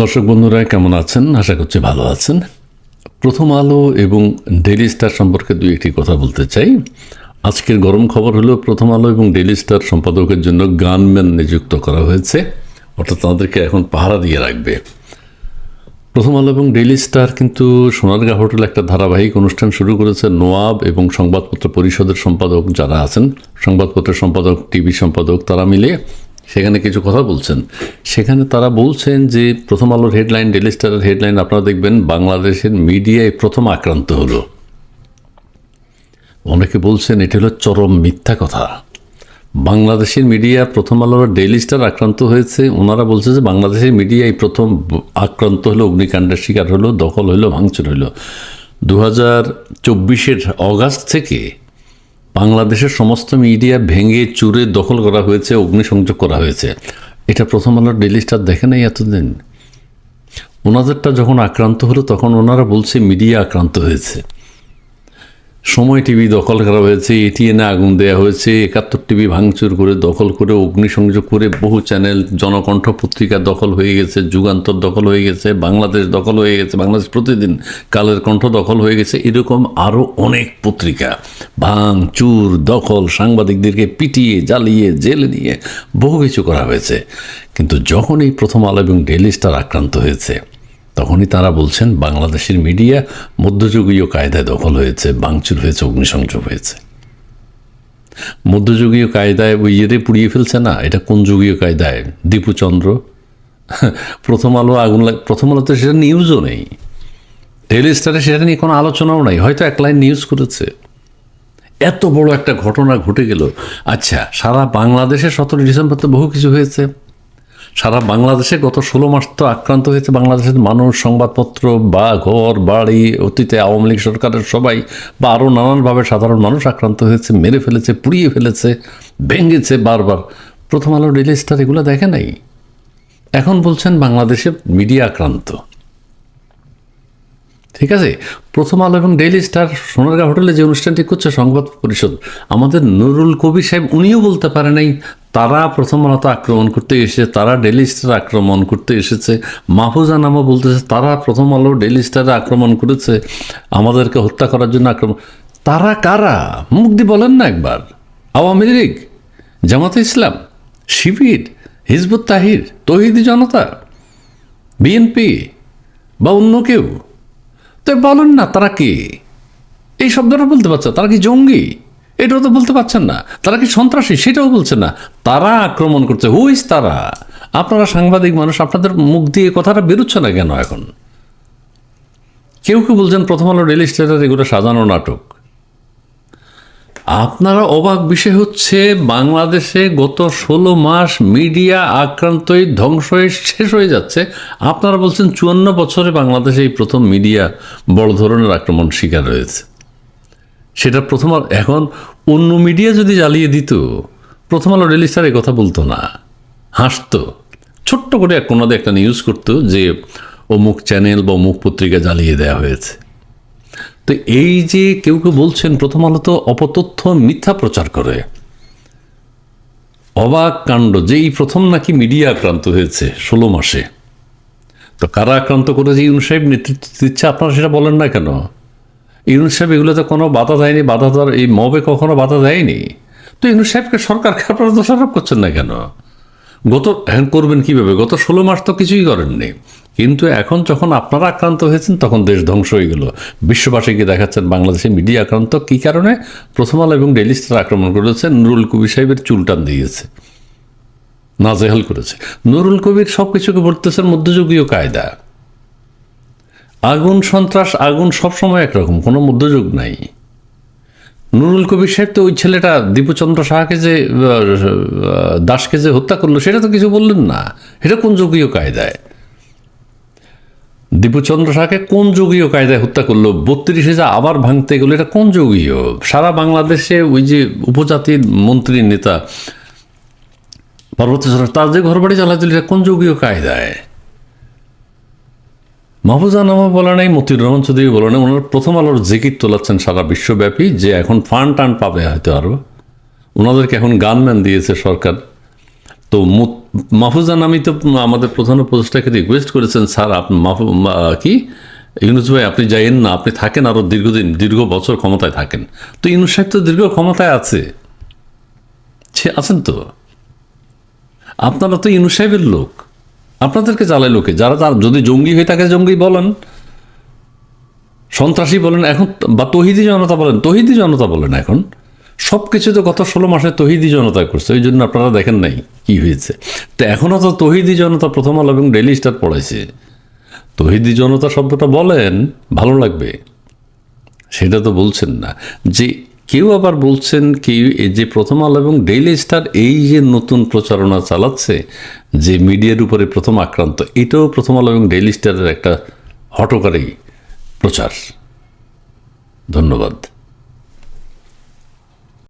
দর্শক বন্ধুরা, কেমন আছেন? আশা করছি ভালো আছেন। প্রথম আলো এবং ডেইলি স্টার সম্পর্কে দুই একটি কথা বলতে চাই। আজকের গরম খবর হলো, প্রথম আলো এবং ডেইলি স্টার সম্পাদকের জন্য গানম্যান নিযুক্ত করা হয়েছে। অর্থাৎ তাদেরকে এখন পাহারা দিয়ে রাখবে। প্রথম আলো এবং ডেইলি স্টার কিন্তু সোনারগাঁ হোটেল একটা ধারাবাহিক অনুষ্ঠান শুরু করেছে। নোয়াব এবং সংবাদপত্র পরিষদের সম্পাদক যারা আছেন, সংবাদপত্রের সম্পাদক, টিভি সম্পাদক, তারা মিলে সেখানে কিছু কথা বলছেন। সেখানে তারা বলছেন যে, প্রথম আলোর হেডলাইন ডেইলি স্টারের হেডলাইন আপনারা দেখবেন, বাংলাদেশের মিডিয়ায় প্রথম আক্রান্ত হলো। অনেকে বলছেন এটা হলো চরম মিথ্যা কথা। বাংলাদেশের মিডিয়া প্রথম আলোর ডেইলি স্টার আক্রান্ত হয়েছে। ওনারা বলছে যে, বাংলাদেশের মিডিয়া এই প্রথম আক্রান্ত হলো, অগ্নিকাণ্ডের শিকার হলো, দখল হলো, ভাঙচুর হলো। দু হাজার চব্বিশের অগাস্ট থেকে বাংলাদেশের সমস্ত মিডিয়া ভেঙে, চুরে দখল করা হয়েছে, অগ্নিসংযোগ করা হয়েছে। এটা প্রথম আলোর ডেলি স্টার দেখে নাই এতদিন। ওনাদেরটা যখন আক্রান্ত হলো, তখন ওনারা বলছে, মিডিয়া আক্রান্ত হয়েছে। সময় টিভি দখল করা হয়েছে, এটিএনে আগুন দেওয়া হয়েছে, একাত্তর টিভি ভাঙচুর করে দখল করে অগ্নিসংযোগ করে বহু চ্যানেল, জনকণ্ঠ পত্রিকা দখল হয়ে গেছে, যুগান্তর দখল হয়ে গেছে, বাংলাদেশ দখল হয়ে গেছে, বাংলাদেশ প্রতিদিন কালের কণ্ঠ দখল হয়ে গেছে, এরকম আরও অনেক পত্রিকা ভাঙ চুর দখল, সাংবাদিকদেরকে পিটিয়ে, জ্বালিয়ে, জেলে নিয়ে বহু কিছু করা হয়েছে। কিন্তু যখন এই প্রথম আলো এবং ডেইলি স্টার আক্রান্ত হয়েছে তখনই তারা বলছেন, বাংলাদেশের মিডিয়া মধ্যযুগীয় কায়দায় দখল হয়েছে, ভাঙচুর হয়েছে, অগ্নিসংযোগ হয়েছে। মধ্যযুগীয় কায়দায় ওই ইয়েরে পুড়িয়ে ফেলছে না? এটা কোন যুগীয় কায়দায়? দীপুচন্দ্র? প্রথম আলো আগুন লাগ, প্রথম আলোতে সেটা নিউজও নেই। ডেইলি স্টারে সেটা নিয়ে কোনো আলোচনাও নাই। হয়তো এক লাইন নিউজ করেছে। এত বড় একটা ঘটনা ঘটে গেল। আচ্ছা সারা বাংলাদেশে সতেরো ডিসেম্বর তো বহু কিছু হয়েছে। সারা বাংলাদেশে গত ষোলো মাস তো আক্রান্ত হয়েছে বাংলাদেশের মানুষ, সংবাদপত্র বা ঘর বাড়ি, অতীতে আওয়ামী লীগ সরকারের সবাই বা আরও নানানভাবে সাধারণ মানুষ আক্রান্ত হয়েছে, মেরে ফেলেছে, পুড়িয়ে ফেলেছে, ভেঙেছে বারবার। প্রথম আলো ডেলি স্টার এগুলো দেখে নাই? এখন বলছেন বাংলাদেশে মিডিয়া আক্রান্ত। ঠিক আছে? প্রথম আলো এবং ডেইলি স্টার সোনারগাঁ হোটেলে যে অনুষ্ঠানটি করছে সংবাদ পরিষদ, আমাদের নুরুল কবির সাহেব, উনিও বলতে পারে নাই তারা প্রথম আলোতে আক্রমণ করতে এসেছে, তারা ডেলি স্টার আক্রমণ করতে এসেছে। মাহফুজা নামা বলতেছে, তারা প্রথম আলো ডেলি স্টারে আক্রমণ করেছে, আমাদেরকে হত্যা করার জন্য আক্রমণ। তারা কারা? মুখ দিয়ে বলেন না একবার। আওয়ামী লীগ, জামাতে ইসলাম, শিবির, হিজবুত তাহির, তহিদি জনতা বিএনপি বা অন্য কেউ। তো বলেন না তারা কি? এই শব্দটা বলতে পারছে? তারা কি জঙ্গি? এটাও তো বলতে পারছেন না। তারা কি সন্ত্রাসী? সেটাও বলছেন না। তারা আক্রমণ করছে। হুইস তারা? আপনারা সাংবাদিক মানুষ, আপনাদের মুখ দিয়ে কথাটা বেরোচ্ছে না কেন এখন? কেউ কেউ বলছেন, প্রথম আলো রেল স্টারের এগুলো সাজানো নাটক। আপনারা অবাক বিষয় হচ্ছে, বাংলাদেশে গত ষোলো মাস মিডিয়া আক্রান্তই ধ্বংস হয়ে শেষ হয়ে যাচ্ছে। আপনারা বলছেন, চুয়ান্ন বছরে বাংলাদেশে এই প্রথম মিডিয়া বড় ধরনের আক্রমণ শিকার হয়েছে। সেটা প্রথম এখন অন্য মিডিয়া যদি জ্বালিয়ে দিত, প্রথম আলো ডেলি স্টার কথা বলতো না। হাসতো। ছোট্ট করে এক কোনোদের একটা নিউজ করতো যে, অমুক চ্যানেল বা অমুক পত্রিকা জ্বালিয়ে দেওয়া হয়েছে। তো এই যে কেউ কেউ বলছেন, প্রথম আলো তো অপতথ্য মিথ্যা প্রচার করে। অবাক কাণ্ড যে এই প্রথম নাকি মিডিয়া আক্রান্ত হয়েছে ষোলো মাসে। তো কারা আক্রান্ত করেছে ইউনুস সাহেব? নেতৃত্ব দিচ্ছে আপনারা সেটা বলেন না কেন? ইউনুস সাহেব, এগুলোতে কোনো বাধা দেয়নি, বাধা দেওয়ার এই মবে কখনো বাধা দেয়নি? তো ইউনুস সাহেবকে সরকারকে আপনারা দোষারোপ করছেন না কেন? গত, এখন করবেন কীভাবে? গত ষোলো মাস তো কিছুই করেননি। কিন্তু এখন যখন আপনারা আক্রান্ত হয়েছেন, তখন দেশ ধ্বংস হয়ে গেল। বিশ্ববাসীকে দেখাচ্ছেন বাংলাদেশে মিডিয়া আক্রান্ত। কী কারণে? প্রথম আলো এবং ডেলি স্টার আক্রমণ করেছে, নুরুল কবির সাহেবের চুলটান দিয়েছে। নাজেহাল করেছে। নুরুল কবির সব কিছুকে বলতেছেন মধ্যযুগীয় কায়দা। আগুন সন্ত্রাস, আগুন সবসময় একরকম, কোনো মধ্যযুগ নাই। নুরুল কবির সাহেব তো ওই ছেলেটা দীপুচন্দ্র সাহাকে যে দাসকে যে হত্যা করল, সেটা তো কিছু বললেন না। এটা কোন যুগীয় কায়দায়? দীপুচন্দ্র সাহাকে কোন যুগীয় কায়দায় হত্যা করল? বত্রিশে যা আবার ভাঙতে গেলো, এটা কোন যুগীয়? সারা বাংলাদেশে ওই যে উপজাতির মন্ত্রীর নেতা পরবর্তী সরকার তার যে ঘরবাড়ি দিল এটা কোন যুগীয় কায়দায়? মাহফুজা নামা বলা নাই, মতিউর রহমান চৌধুরী বলা নাই, ওনার প্রথম আলোর জিকির তোলাচ্ছেন সারা বিশ্বব্যাপী, যে এখন ফান্ড টান পাবে হয়তো আরও ওনাদেরকে এখন গানম্যান দিয়েছে সরকার। তো মাহফুজা নামি তো আমাদের প্রধান উপদেষ্টাকে রিকোয়েস্ট করেছেন, স্যার, আপনি কি? ইউনুস ভাই, আপনি যাইয়েন না, আপনি থাকেন আরও দীর্ঘদিন, দীর্ঘ বছর ক্ষমতায় থাকেন। তো ইউনুস সাহেব তো দীর্ঘ ক্ষমতায় আছে। সে আছেন তো। আপনারা তো ইউনুস সাহেবের লোক। আপনাদেরকে জ্বালায় লোকে। যারা তার যদি জঙ্গি হয়ে থাকে, জঙ্গি বলেন। সন্ত্রাসী বলেন, এখন বা তহিদি জনতা বলেন, তহিদি জনতা বলেন এখন। সব কিছু তো গত ষোলো মাসে তহিদি জনতা করছে, ওই জন্য আপনারা দেখেন নাই কি হয়েছে। তো এখনও তো তহিদি জনতা প্রথম আলো এবং ডেলি স্টার পড়াইছে। তহিদি জনতা শব্দটা বলেন, ভালো লাগবে। সেটা তো বলছেন না। যে কেউ আবার বলছেন কি, এই যে প্রথম আলো এবং ডেইলি স্টার এই যে নতুন প্রচারণা চালাচ্ছে, যে মিডিয়ার উপরে প্রথম আক্রান্ত, এটাও প্রথম আলো এবং ডেইলি স্টারের একটা হটকারী প্রচার। ধন্যবাদ।